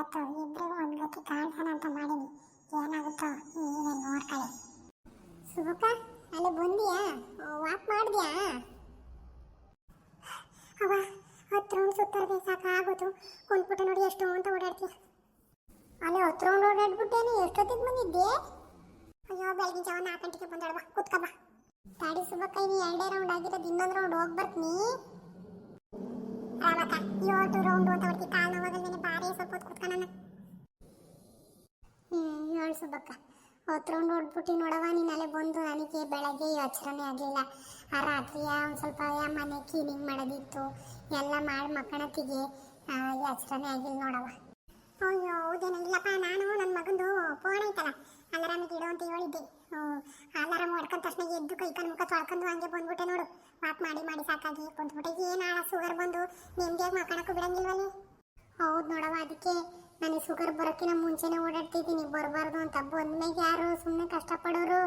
ಇವತ್ತು ಇಬ್ಬರಿಗೂ ಒಂದು ಗತಿ ಕಾಣ್ಸೋಣ ಅಂತ ಮಾಡೀನಿ. ಏನಾಗುತ್ತೋ ನೀವೇ ನೋಡ್ಕೊಳ್ಳಿ. ಸುಬುಕ ಅಲ್ಲಿ ಬಂದಿಯಾ? ವಾಕ್ ಮಾಡಿದ್ಯಾ? ಅವ ಹತ್ತು ರೌಂಡ್ ಸುತ್ತರದೆ, ಸಾಕಾಗೋದು. ಕುಂತ್ಬಿಟ್ಟು ನೋಡಿ ಎಷ್ಟು ಅಂತ ಓಡಾಡ್ತೀಯ. ಅಲ್ಲಿ ಹತ್ತು ರೌಂಡ್ ಓಡಾಡ್ಬಿಟ್ಟೇನೆ, ಎಷ್ಟೊತ್ತಿಗೆ ಬಂದಿದ್ದೆ? ಅಯ್ಯೋ, ಬೆಳಗಿನ ಜಾವ ನಾಲ್ಕು ಗಂಟೆಗೆ ಬಂದಾಡ್ವಾ ಕುತ್ಕಮ್ಮ ತಾಡಿ ಸುಬಕ್ಕ ಇನ್ನು ಎರಡೇ ರೌಂಡ್ ಆಗಿರೋದು, ಇನ್ನೊಂದು ರೌಂಡ್ ಹೋಗಿ ಬರ್ತೀನಿ ರಾಮಕ್ಕ ಇವತ್ತು ರೌಂಡ್ ಅಂತ ಹೊಡ್ತಿ, ಕಾಲು ನೋವಾಗಲ್ದೇನೆ ಹೇಳು ಹೊತ್ಕೊಂಡು ಹೊಡ್ಬಿಟ್ಟು ನೋಡವ ನೀನು ಅಲ್ಲೇ ಬಂದು ನನಗೆ ಬೆಳಗ್ಗೆ ಯೋಚನೆ ಆಗಲಿಲ್ಲ. ಆ ರಾತ್ರಿಯ ಒಂದು ಸ್ವಲ್ಪ ಮನೆ ಕ್ಲೀನಿಂಗ್ ಮಾಡೋದಿತ್ತು, ಎಲ್ಲ ಮಾಡಿ ಮಕ್ಕಳತ್ತಿಗೆ ಯೋಚನೆ ಆಗಿಲ್ಲ ನೋಡವ ಅಯ್ಯೋ, ಹೌದೇನ ಇಲ್ಲಪ್ಪ, ನಾನು ನನ್ನ ಮಗಂದು ಫೋನ್ ಐತಲ್ಲ ಅಲಾರಾಮಿಗೆ ಇಡು ಅಂತ ಹೇಳಿದ್ದೆ. ಅಲಾರಾಮ್ ಹೊಡ್ಕೊಂಡ ತಕ್ಷಣ ಎದ್ದು ಕೈ ಕಣ್ ಮುಖ ತೊಳ್ಕೊಂಡು ಹಂಗೆ ಬಂದ್ಬಿಟ್ಟೆ ನೋಡು. ವಾಕ್ ಮಾಡಿ ಮಾಡಿ ಸಾಕಾಗಿ ಕುಂತ್ಬಿಟ್ಟೆ. ಏನು ಆಳ ಸುಗರ್ ಬಂದು, ನಿಮ್ಗೆ ಮಕ್ಕಳಕ್ಕೂ ಬಿಡಂಗಿಲ್ವಲ್ಲಿ ಹೌದು ನೋಡವ ಅದಕ್ಕೆ ನನಗೆ ಶುಗರ್ ಬರೋಕ್ಕಿಂತ ಮುಂಚೆನೇ ಓಡಾಡ್ತಿದ್ದೀನಿ, ಬರಬಾರ್ದು ಅಂತ. ಬಂದ್ಮೇಲೆ ಯಾರು ಸುಮ್ಮನೆ ಕಷ್ಟಪಡೋರು.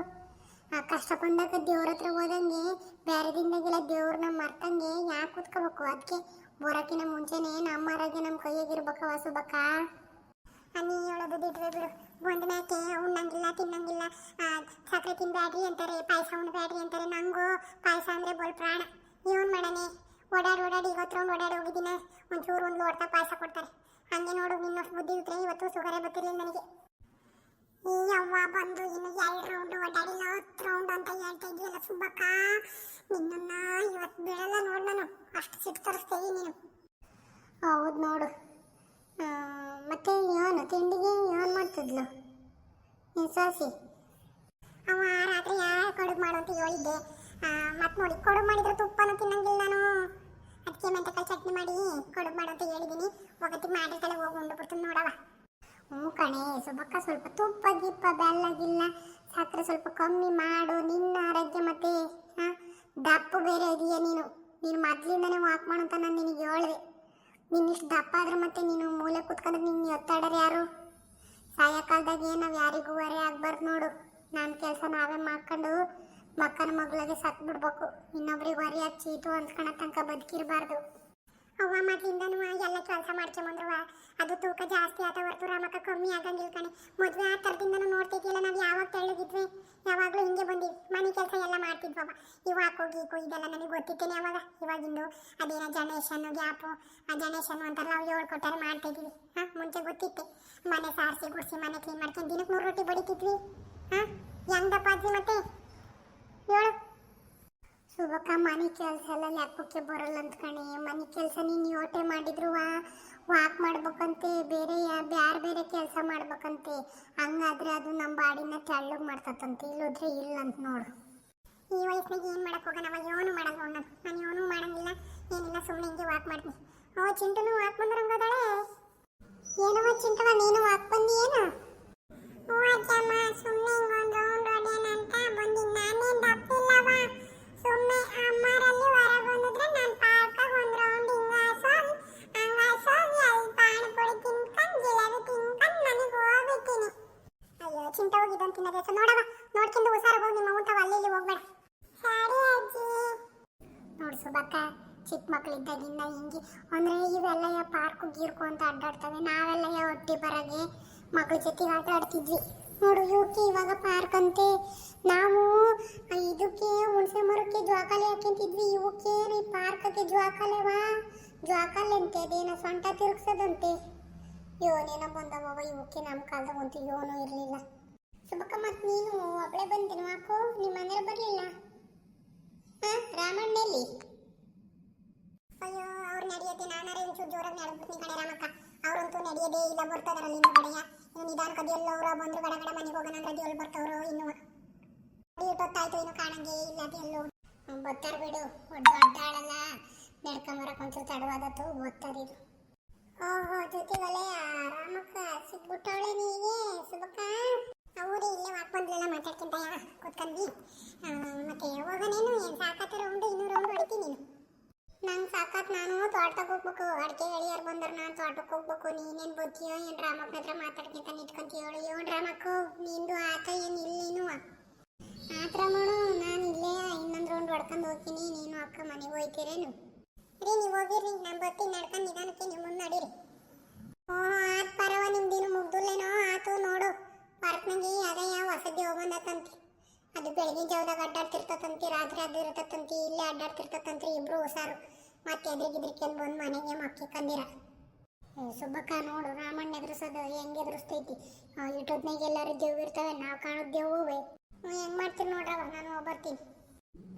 ಆ ಕಷ್ಟ ಬಂದಾಗ ದೇವ್ರ ಹತ್ರ ಹೋದಂಗೆ ಬೇರೆ ದಿನದಾಗೆಲ್ಲ ದೇವ್ರನ್ನ ಮರ್ತಂಗೆ ಯಾಕೆ ಕೂತ್ಕೋಬೇಕು? ಅದಕ್ಕೆ ಬರೋಕ್ಕಿಂತ ಮುಂಚೆನೇ ನಮ್ಮ ಆರೋಗ್ಯ ನಮ್ಮ ಕೈಯಾಗಿರ್ಬೇಕ ಸುಬಕ್ಕ. ಅನ್ನಿ ಹೇಳೋದು ಬಿಟ್ರೆ ಬಿಡು. ಬಂದ ಮ್ಯಾಕೆ ಉಣ್ಣಂಗಿಲ್ಲ, ತಿನ್ನಂಗಿಲ್ಲ. ಸಕ್ಕರೆ ತಿನ್ಬೇಡ್ರಿ ಅಂತಾರೆ, ಪಾಯಸ ಉಣ್ಬೇಡ್ರಿ ಅಂತಾರೆ. ನಂಗೂ ಪಾಯಸ ಅಂದರೆ ಬಲ್ ಪ್ರಾಣ. ಇವನ್ ಮಾಡನೆ ಓಡಾಡಿ ಓಡಾಡಿ ಹತ್ರ ಮಾಡಾರ ಓಡಾಡಿ ಹೋಗಿದ್ದೀನ. ಒಂಚೂರು ಒಂದು ಲೋಟ ಪಾಯಸ ಕೊಡ್ತಾರೆ. ಹಂಗೆ ನೋಡು ನಿನ್ನಷ್ಟು ಬುದ್ಧಿ ಇದ್ರೆ ಇವತ್ತು ಸುಗರೇ ಬರ್ತಿರ್ಲಿಲ್ಲ ನನಗೆ. ಈ ಅವ್ವ, ಬಂದು ಇನ್ನು ಎರಡು ರೌಂಡು ಒಡಾಡಿಲ್ಲ ಹತ್ತು ರೌಂಡ್ ಅಂತ ಹೇಳ್ತಾ ಇದೆಯಲ್ಲ ಸುಬ್ಬಕ್ಕ. ನಿನ್ನನ್ನ ಇವತ್ತು ಬಿಡಲ್ಲ ನೋಡು ನಾನು. ಅಷ್ಟು ಸಿಟ್ಟು ತರಿಸ್ತೇವೆ ನೀನು. ಹೌದು ನೋಡು. ಮತ್ತೆ ಏನು ತಿಂಡಿಗೆ ಏನು ಮಾಡ್ತಿದ್ಲು? ನೀನು ಸಾಸಿ ಅವ ರಾತ್ರಿ ಯಾರು ಕಡುಬು ಮಾಡು ಅಂತ ಹೇಳಿದ್ದೆ. ಮತ್ತೆ ನೋಡಿ ಕಡುಬು ಮಾಡಿದ್ರೆ ತುಪ್ಪನೂ ತಿನ್ನಂಗಿಲ್ಲ ನಾನು. ಅದಕ್ಕೆ ಚಟ್ನಿ ಮಾಡಿ ಕಡುಬು ಮಾಡು ಅಂತ ಹೇಳಿದ್ದೀನಿ ಒಗತಿ ಮಾಡಿರ್ತಾಳೆ ಹೋಗಿ ಉಂಡು ನೋಡವ ಹ್ಞೂ ಕಣೆ ಸುಬಕ್ಕ ಸ್ವಲ್ಪ ತುಪ್ಪ ಗಿಪ್ಪ ಬೆಲ್ಲ ಗಿಲ್ಲ ಸಕ್ಕರೆ ಸ್ವಲ್ಪ ಕಮ್ಮಿ ಮಾಡು ನಿನ್ನ ಆರೋಗ್ಯ ಮತ್ತೆ ಹಾ, ದಪ್ಪು ಬೇರೆ ಇದೆಯಾ ನೀನು. ನೀನು ಮೊದಲಿಂದನೇ ವಾಕ್ ಮಾಡು ಅಂತ ನಾನು ನಿನಗೆ ಹೇಳಿದೆ. ನೀನು ದಪ್ಪ ಆದ್ರೆ ಮತ್ತೆ ನೀನು ಮೂಲೆ ಕೂತ್ಕೊಂಡ್ರೆ ನಿನ್ನ ಒತ್ತಾಡರು ಯಾರು? ಸಾಯಂಕಾಲದಾಗೆ ನಾವು ಯಾರಿಗೂ ಹೊರೆ ಆಗ್ಬಾರ್ದು ನೋಡು. ನಾನು ಕೆಲಸ ನಾವೇ ಮಾಡ್ಕೊಂಡು ಮಕ್ಕನ ಮಗಳಿಗೆ ಸತ್ ಬಿಡ್ಬೇಕು. ಇನ್ನೊಬ್ರಿಗೆ ವರಿ ಹಚ್ಚಿ ಇದು ಅನ್ಸ್ಕೊಳ ತನಕ ಬದುಕಿರಬಾರ್ದು. ಅವ್ವ ಮೊದ್ಲಿಂದನೂ ಎಲ್ಲ ಕೆಲಸ ಮಾಡ್ಕೊಂಬಂದ್ರವ ಅದು ತೂಕ ಜಾಸ್ತಿ ಆತ ಹೊರತು ರಾಮಕ್ಕ ಕಮ್ಮಿ ಆಗಂಗಿಲ್ಲ ಕಣೆ. ಮದುವೆ ಆ ಥರದಿಂದನೂ ನೋಡ್ತಿದ್ದಿಲ್ಲ ನಾವು ಯಾವಾಗ ತೆಳ್ಳಗಿದ್ವಿ. ಯಾವಾಗಲೂ ಹಿಂಗೆ ಬಂದಿವಿ ಮನೆ ಕೆಲಸ ಎಲ್ಲ ಮಾಡ್ತಿದ್ವವ ಇವಾಗ ಹೋಗಿ ಇದೆಲ್ಲ ನನಗೆ ಗೊತ್ತಿತ್ತೇನೆ ಅವಾಗ. ಇವಾಗಿಂದು ಅದೇನೋ ಜನರೇಷನ್ ಗ್ಯಾಪು. ಆ ಜನೇಶನ್ ಅಂತಾರೆ ನಾವು ಏಳು ಕೊಟ್ಟಾರೆ ಮಾಡ್ತಿದ್ವಿ. ಹಾಂ, ಮುಂಚೆ ಗೊತ್ತಿತ್ತೆ. ಮನೆ ಸಾರಿಸಿ ಗುಡಿಸಿ ಮನೆ ಕ್ಲೀನ್ ಮಾಡ್ಕೊಂಡು ದಿನಕ್ಕೆ ಮೂರು ರೊಟ್ಟಿ ಬಡಿತಿದ್ವಿ. ಹಾಂ, ಹೆಂಗಪ್ಪ ಅಜ್ಜಿ ಮತ್ತೆ? ಹೇಳು. ಶುಭಕ್ಕ ಮನೆ ಕೆಲಸ ಎಲ್ಲ ಲೆಕ್ಕಕ್ಕೆ ಬರಲ್ಲ ಅಂತ ಕಣೆ. ಮನೆ ಕೆಲಸ ನೀನು ಯೋಟೆ ಮಾಡಿದ್ರು ವಾಕ್ ಮಾಡ್ಬೇಕಂತೆ, ಬೇರೆ ಬ್ಯಾರೆ ಬೇರೆ ಕೆಲಸ ಮಾಡ್ಬೇಕಂತೆ. ಹಂಗಾದ್ರೆ ಅದು ನಮ್ಮ ಬಾಡಿನ ತೆಳ್ಳಗೆ ಮಾಡ್ತತಂತೆ. ಇಲ್ಲೋದ್ರೆ ಇಲ್ಲ ಅಂತ ನೋಡು. ಈ ವಯಸ್ಸಿನಾಗ ಏನು ಮಾಡಕ್ಕೆ ಹೋಗೋಣ? ಅವ ಏನು ಮಾಡಲ್ಲ ನೋಡು ನಾನು. ನಾನು ಮಾಡಂಗಿಲ್ಲ. ಏನಿಲ್ಲ ಸುಮ್ಮನೆ ಹಿಂಗೆ ವಾಕ್ ಮಾಡ್ತೀನಿ. ಅವ ಚಿಂಟನು ವಾಕ್ ಬಂದ್ರಂಗದಾಳೆ ಏನೋ ಚಿಂಟವ ನೀನು? ಚಿಂತ ಹೋಗಿದ್ದು ತಿನ್ನೋದೇ ಸೊ ನೋಡವ ನೋಡ್ಕೊಂಡು ಹುಷಾರು ಹೋಗಿ ನಿಮ್ಮ ಊಟ ಅಲ್ಲಿ ಇಲ್ಲಿ ಹೋಗ್ಬೇಡ. ಸರಿ ಅಜ್ಜಿ. ನೋಡು ಸುಬಕ್ಕ ಚಿಕ್ಕ ಮಕ್ಕಳಿದ್ದಾಗಿಂದ ಹಿಂಗೆ. ಅಂದರೆ ಇವೆಲ್ಲ ಪಾರ್ಕು ಗೀರ್ಕು ಅಂತ ಅಡ್ಡಾಡ್ತವೆ. ನಾವೆಲ್ಲ ಒಟ್ಟಿ ಬರಗೆ ಮಕ್ಕಳ ಜೊತೆ ಆಟ ಆಡ್ತಿದ್ವಿ ನೋಡು ಇವಕ್ಕೆ ಇವಾಗ ಪಾರ್ಕ್ ಅಂತೆ. ನಾವು ಇದಕ್ಕೆ ಹುಣಸೆ ಮರಕ್ಕೆ ಜ್ವಾಕಾಲೆ ಹಾಕಿಂತಿದ್ವಿ ಇವಕ್ಕೆ ಈ ಪಾರ್ಕಕ್ಕೆ ಜ್ವಾಕಾಲೆವಾ ಜ್ವಾಕಾಲೆ ಅಂತೆ, ಅದೇನೋ ಸೊಂಟ ತಿರುಗ್ಸೋದಂತೆ. ಯೋನೇನೋ ಬಂದವ ಇವಕ್ಕೆ ನಮ್ಮ ಕಾಲದಾಗ ಅಂತೂ ಯೋನೂ ಇರಲಿಲ್ಲ. ಸುಬಕ್ಕ ಮತ್ತು ನೀನು ಒಬ್ಬಳೆ ಬಂದೇನು ಯಾಕೋ ನಿಮ್ಮ ಮನೆಯವ್ರು ಬರಲಿಲ್ಲ? ಹಾಂ ರಾಮಣ್ಣೆಲ್ಲಿ ಅಯ್ಯೋ, ಅವ್ರು ನಡೆಯೋದೆ ನಾನಾರೇ ಒಂಚೂರು ಜೋರಾಗಿ ನಡೆದ್ಬಿಟ್ಟು ಕಣೆ ರಾಮಕ್ಕ. ಅವ್ರಂತೂ ನಡೆಯೋದೇ ಇಲ್ಲ ಬರ್ತಾರಲ್ಲ ನಿಮ್ಮ ಕಡೆಯ. ನೀವು ನಿಧಾನ ಕದಿಯಲ್ಲ ಅವರ ಬಂದ್ರು ಗಡ ಗಡ ಮನೆಗೆ ಹೋಗೋಣ ಅಂದ್ರೆ ಅದೆಲ್ಲ ಬರ್ತಾವ್ರು ಇನ್ನು. ಇಟ್ಟೊತ್ತಾಯ್ತು ಇನ್ನು ಕಾಣಂಗೆ ಇಲ್ಲ ಅದೆಲ್ಲೋ ಬರ್ತಾರ ಬಿಡು. ಅಡ್ಡಾಳಲ್ಲ ನಡ್ಕೊಂಬರಕ್ಕೆ ಒಂಚೂರು ತಡವಾದತ್ತು ಓದ್ತಾರಿದು ಓಹೋ ಜೊತೆಗಲೆ ರಾಮಕ್ಕ, ಸಿಕ್ಬಿಟ್ಟವಳೆ ನೀಗೆ ಸುಬಕ್ಕ ಅವರೇ ಇಲ್ಲೇ ವಾಕ್ ಬಂದ್ಲೆಲ್ಲ ಮಾತಾಡ್ಕೊಂತ ಕೂತ್ಕೊಂಡ್ವಿ. ಆ, ಮತ್ತೆ ಹೋಗೋನೇನು? ಏನು ಸಾಕತ್ತ ರೌಂಡ್ ಇನ್ನೂ ರೌಂಡ್ ಹೊಡಿತೀನಿ ನೀನು. ನಂಗೆ ಸಾಕಾತ್ ನಾನು. ತೋಟಕ್ಕೆ ಹೋಗ್ಬೇಕು. ಅಡಿಕೆ ಎಳಿಯರ್ ಬಂದ್ರೆ ನಾನು ತೋಟಕ್ಕೆ ಹೋಗ್ಬೇಕು. ನೀನೇನು ಬುದ್ಧಿಯೋ ಏನು ರಾಮಕ್ಕನ ಹತ್ರ ಮಾತಾಡ್ಕೊಂತ ನಿಂತ್ಕೊಂತೀಯೋ ಏನು ರಾಮಕ್ಕ ನಿಂದು ಆತ ಏನು ಇಲ್ಲೇನು ಆತ್ರ ಮಾಡು. ನಾನು ಇಲ್ಲೇ ಇನ್ನೊಂದು ರೌಂಡ್ ಹೊಡ್ಕೊಂಡು ಹೋಗ್ತೀನಿ. ನೀನು ಅಕ್ಕ ಮನೆಗೆ ಹೋಯ್ತೀರೇನು? ರೀ ನೀವು ಹೋಗಿರಿ ನಾನು ಬರ್ತೀನಿ. ನಡ್ಕೊಂಡು ನಿಧಾನಕ್ಕೆ ನೀವು ಮುಂದೆ ನಡೀರಿ. ಓ ಆತ್ ಪರವ ನಿಮ್ದಿನ್ನು ಮುಗ್ದುಲ್ಲೇನೋ? ಆತು ನೋಡು. ಪಾರ್ಕ್ನಾಗೆ ಅದ ಯಾವ ವಸತಿ ಹೋಗಂದತಂತಿ ಅದು ಬೆಳಗಿನ ಜಾವದಾಗ ಅಡ್ಡಾಡ್ತಿರ್ತತಂತಿ, ರಾತ್ರಿ ಅದು ಇರ್ತತಂತಿ, ಇಲ್ಲೇ ಅಡ್ಡಾಡ್ತಿರ್ತತಂತ್ರಿ ಇಬ್ರು ಹುಷಾರು. ಮತ್ತೆ ಎದ್ರಿಗಿದ್ರಿಕೆಂದು ಬಂದು ಮನೆಗೆ ಮಕ್ಕಿ ಕಂದಿರ. ಸುಬ್ಬಕ್ಕ ನೋಡು ರಾಮಣ್ಣ ಎದುರಿಸೋದು, ಹೆಂಗೆ ಎದುರಿಸ್ತೈತಿ. ಇಟ್ಟೊತ್ನಾಗ ಎಲ್ಲರೂ ದೇವ್ ಇರ್ತವೆ, ನಾವು ಕಾಣೋದು ದೇವುವೆ ಹೆಂಗೆ ಮಾಡ್ತೀನಿ ನೋಡ್ರವ ನಾನು ಬರ್ತೀನಿ.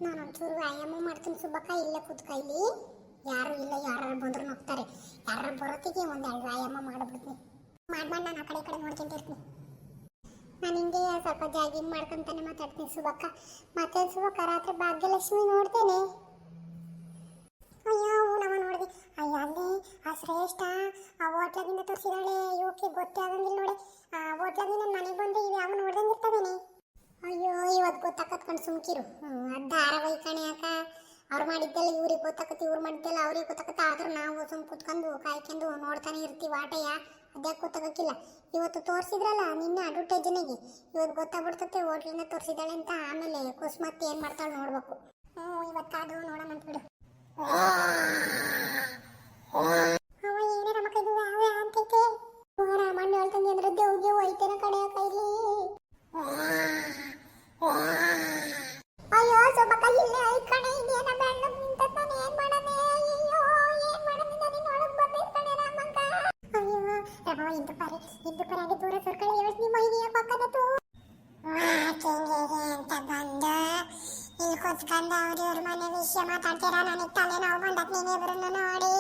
ನಾನು ಒಂಚೂರು ವ್ಯಾಯಾಮ ಮಾಡ್ತೀನಿ ಸುಬ್ಬಕ್ಕ, ಇಲ್ಲೇ ಕೂತ್ಕ ಯಾರು ಇಲ್ಲ ಯಾರು ಬಂದ್ರು ಹೋಗ್ತಾರೆ ಯಾರು ಬರೋತ್ತಿಗೆ ಒಂದೆರಡು ವ್ಯಾಯಾಮ ಮಾಡ್ಬಿಡ್ತೀನಿ. ಮಾಡ್ಬಾರ್ದು ನಾನು ಆ ಕಡೆ ಈ ಕಡೆ ನೋಡ್ಕೊಂತಿರ್ತೀನಿ ನಾನು ಹಿಂಗೆ ಸ್ವಲ್ಪ ಜಾಗಿಂಗ್ ಮಾಡ್ಕೊಂತಾನೆ ಮಾತಾಡ್ತೀನಿ ಸುಬಕ್ಕ. ಮತ್ತೆ ಸುಬಕ್ಕ ರಾತ್ರಿ ಭಾಗ್ಯಲಕ್ಷ್ಮಿ ನೋಡ್ತೇನೆ. ಅಯ್ಯೋ ನಮ್ಮ ನೋಡಿದೆ. ಅಯ್ಯ, ಅಲ್ಲಿ ಆ ಶ್ರೇಷ್ಠ ಆ ಹೋಟ್ಲದಿಂದ ತೋರಿಸಿದಾಳೆ ಇವಕ್ಕೆ ಗೊತ್ತೇ ನೋಡಿ. ಆ ಹೋಟ್ಲದಿಂದ ನನ್ನ ಮನೆಗೆ ಬಂದು ಇವು ಯಾವ ನೋಡ್ದಂಗೆ ಇರ್ತದೇನೆ. ಅಯ್ಯೋ ಇವತ್ತು ಗೊತ್ತಾಕತ್ಕೊಂಡು ಸುಮ್ಕಿರು. ಅದು ಧಾರಾವಾಹಿ ಕಣೆ ಅಕ್ಕ. ಅವ್ರು ಮಾಡಿದ್ದೆಲ್ಲ ಇವ್ರಿಗೆ ಗೊತ್ತಾಕತ್ತೆ, ಇವ್ರು ಮಾಡಿದ್ದೆಲ್ಲ ಅವ್ರಿಗೆ ಗೊತ್ತಾಕತ್ತೆ. ಆದ್ರೂ ನಾವು ಸುಮ್ ಕುತ್ಕೊಂಡು ಕಾಯ್ಕೊಂಡು ನೋಡ್ತಾನೆ ಇರ್ತೀವಿ ಆಟಯ. ಅದ್ಯಾಕೆ ತಗೋಕಿಲ್ಲ ಇವತ್ತು ತೋರಿಸಿದ್ರಲ್ಲ ನಿನ್ನೆ ಅಡ್ವರ್ಟೈಜನಿಗೆ ಇವತ್ತು ಗೊತ್ತಾಗ್ಬಿಡ್ತತೆ ಹೋಟ್ಲಿಂದ ತೋರಿಸಿದಾಳೆ ಅಂತ. ಆಮೇಲೆ ಕುಸ್ಮತ್ ಏನು ಮಾಡ್ತಾಳೆ ನೋಡ್ಬೇಕು. ಹ್ಞೂ ಇವತ್ತಾದರೂ ನೋಡೋಣ ಬಿಡು. ಕೈದು ಯಾವ ಅಂತೈತೆ. ರಾಮಣ್ಣ ಹೇಳ್ತಂಗೆ ಅಂದ್ರೆ ದೇವ್ಗೆ ಒಯ್ತೇನೆ ಕಡೆ ಕೈಲಿ. ಇಲ್ಲಿ ಅವ್ರಿವ್ರ ಮನೆ ವಿಷಯ ಮಾತಾಡ್ತೀರಾ ನನಗೆ ತಲೆ ನಾವು ಬಂದತ್ ಇಬ್ಬರನ್ನ ನೋಡಿ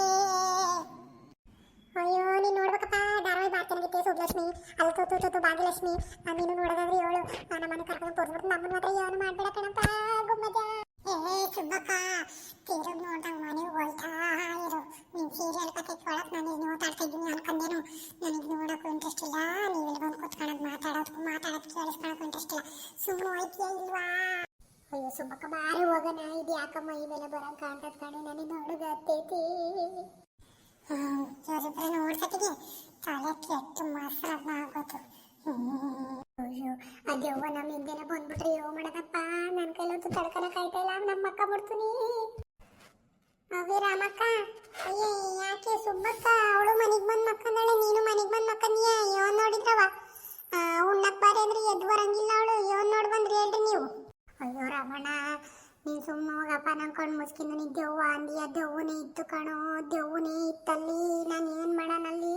ಅಯ್ಯೋ ನೀನ್ ನೋಡ್ಬೇಕಪ್ಪ ಧಾರಾವಾಹಿ ಮಾಡ್ತಾನೆ ಸುಬ್ಲಕ್ಷ್ಮಿ ಅಲ್ಲಿ ತೂತು ತೂತು ಭಾಗ್ಯಲಕ್ಷ್ಮಿ ನೀನು ನೋಡೋದಾದ್ರೆ ಏಳು ನನ್ನ ಮನೆ ಕರ್ಕೊಂಡು ತೋರಿಸ್ಬಿಟ್ಟು ನಮ್ಮನ್ನ ಮಾತ್ರ ಏನು ಮಾಡ್ಬೇಡ ಕಣಪ್ಪ ಗುಮ್ಮಜ ಏ ಸುಬ್ಬಕ್ಕ ತಿರುಗ್ ನೋಡ್ದಂಗ ಮನೆಗೆ ಹೋಯ್ತಾ ಇರು ನೀನು ಸೀರಿಯಲ್ ಕತೆ ಕೇಳಕ್ ನಾನು ಮಾತಾಡ್ತಾ ಇದ್ದೀನಿ ಅನ್ಕೊಂಡೇನು ನನಗೆ ನೋಡೋಕ್ಕೂ ಇಂಟ್ರೆಸ್ಟ್ ಇಲ್ಲ ನೀವು ಇಲ್ಲಿ ಬಂದು ಕೂತ್ಕೊಳ್ಳೋದು ಮಾತಾಡೋದು ಮಾತಾಡೋದು ಕೇಳಿಸ್ಕೊಳ್ಳೋಕ್ಕೂ ಇಂಟ್ರೆಸ್ಟ್ ಇಲ್ಲ ಸುಮ್ಮನೆ ಹೋಯ್ತೀಯ ಅಯ್ಯೋ ಸುಬ್ಬಕ್ಕ ಬಾರಿ ಹೋಗೋಣ. ಇದು ಯಾಕಮ್ಮ ಈ ಮೇಲೆ ಬರಂಗ್ ಕಾಣ್ತದ ಕಣೆ? ನನಗೆ ನೋಡುಗತ್ತೈತಿ ಇವರಿಬ್ಬರು ನೋಡ್ಸತ್ತಿಗೆ ತಲೆ ಕೆಟ್ಟು ಮೊಸರನ್ನ ಆಗೋದು ಅಯ್ಯೋ ಅದೆವ್ವ ನಮ್ಮ ಹಿಂದೆನ ಬಂದ್ಬಿಟ್ರೆ ಯೋ ಮಾಡದಪ್ಪ? ನನ್ನ ಕೈಲಂತೂ ತಡ್ಕೊಳಕ್ ಆಯ್ತಾ ಇಲ್ಲ ನಮ್ಮ ಅಕ್ಕ ಬಿಡ್ತೀನಿ ಅವೇ ರಾಮಕ್ಕ. ಅಯ್ಯೇ ಯಾಕೆ ಸುಬ್ಬಕ್ಕ ಅವಳು ಮನೆಗೆ ಬಂದು ಮಕ್ಕಂದಾಳೆ ನೀನು ಮನೆಗೆ ಬಂದು ಮಕ್ಕಂದಿಯ ಯೋ ನೋಡಿದ್ರವ ಉಣ್ಣಕ್ ಬಾರಿ ಅಂದ್ರೆ ಎದ್ದು ಬರಂಗಿಲ್ಲ ಅವಳು ಯೋ ನೋಡಿ ಬಂದ್ರಿ ಹೇಳ್ರಿ ನೀವು ಅಯ್ಯೋ ರಮಣ ನೀನು ಸುಮ್ಮನೆ ಹೋಗಪ್ಪ ನನ್ನ ಕಣ್ಣು ಮುಚ್ಕಿಂದ ದೆವ್ವ ಅಂದಿಯ, ದೆವ್ವನೇ ಇತ್ತು ಕಣೋ, ದೆವ್ವನೇ ಇತ್ತಲ್ಲಿ, ನಾನು ಏನು ಮಾಡೋಣಲ್ಲಿ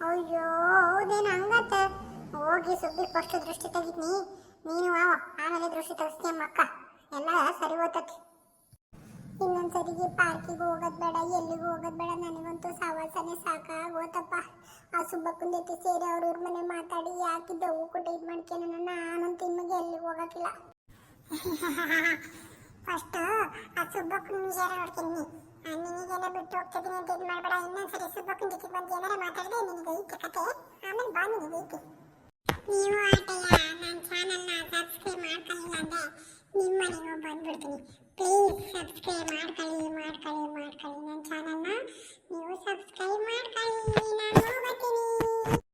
ಅಯ್ಯೋ ಹೌದೇನು ಹಂಗತ್ತ ಹೋಗಿ ಸುದ್ದಿ ಫಸ್ಟ್ ದೃಷ್ಟಿ ತೆಗಿದ್ನಿ ನೀನು ಆವ, ಆಮೇಲೆ ದೃಷ್ಟಿ ತೆಗಿಸ್ತೀಯ ಮಕ್ಕ ಎಲ್ಲ ಸರಿ ಹೋಗ್ತತಿ ಇನ್ನೊಂದ್ಸರಿಗೆ ಪಾರ್ಕಿಗೆ ಹೋಗೋದು ಬೇಡ, ಎಲ್ಲಿಗೂ ಹೋಗೋದು ಬೇಡ, ನನಗಂತೂ ಸವಾಸನೆ ಸಾಕಾಗೋತಪ್ಪ. ಆ ಸುಬ್ಬ ಜೊತೆ ಸೇರಿ ಅವ್ರ ಇವ್ರ ಮನೆ ಮಾತಾಡಿ ಯಾಕಿದ್ದ ಹೂ ಕೊಟ್ಟು ಇದು ಮಾಡ್ಕೊಂಡು ನಾನಂತೂ ನಿಮಗೆ ಎಲ್ಲಿಗೆ ಹೋಗಕ್ಕಿಲ್ಲ. ಫಸ್ಟ್ ಆ ಸುಬ್ಬಕ್ಕನ ಯಾರು ನೋಡ್ತೀನಿ ನಿನಗೆಲ್ಲ ಬಿಟ್ಟು ಹೋಗ್ತಿದ್ದೀನಿ ಅಂತ ಇದು ಮಾಡಬೇಡ, ಇನ್ನೊಂದ್ಸರಿ ಸುಬ್ಬಕ್ಕನ ಜೊತೆ ಬಂದು ಏನಾರ ಮಾತಾಡಿದ್ರೆ ನಿನಗೆ ಐತೆ ಕತೆ. ಆಮೇಲೆ ಬಾ ನಿನಗೆ ಐತೆ. ನೀವು ಆಟಯ್ಯ ನನ್ನ ಚಾನಲ್ನ ಸಬ್ಸ್ಕ್ರೈಬ್ ಮಾಡ್ಕೊಳ್ಳಿಲ್ಲ ಅಂದರೆ ನಿಮ್ಮ ಮನೆಗೂ ಬಂದ್ಬಿಡ್ತೀನಿ. ಪ್ಲೀಸ್ ಸಬ್ಸ್ಕ್ರೈಬ್ ಮಾಡ್ಕೊಳ್ಳಿ ಮಾಡ್ಕೊಳ್ಳಿ ಮಾಡ್ಕೊಳ್ಳಿ ನನ್ನ ಚಾನಲ್ನ ನೀವು ಸಬ್ಸ್ಕ್ರೈಬ್ ಮಾಡ್ಕೊಳ್ಳಿ, ನಾನು ಹೋಗ್ತೀನಿ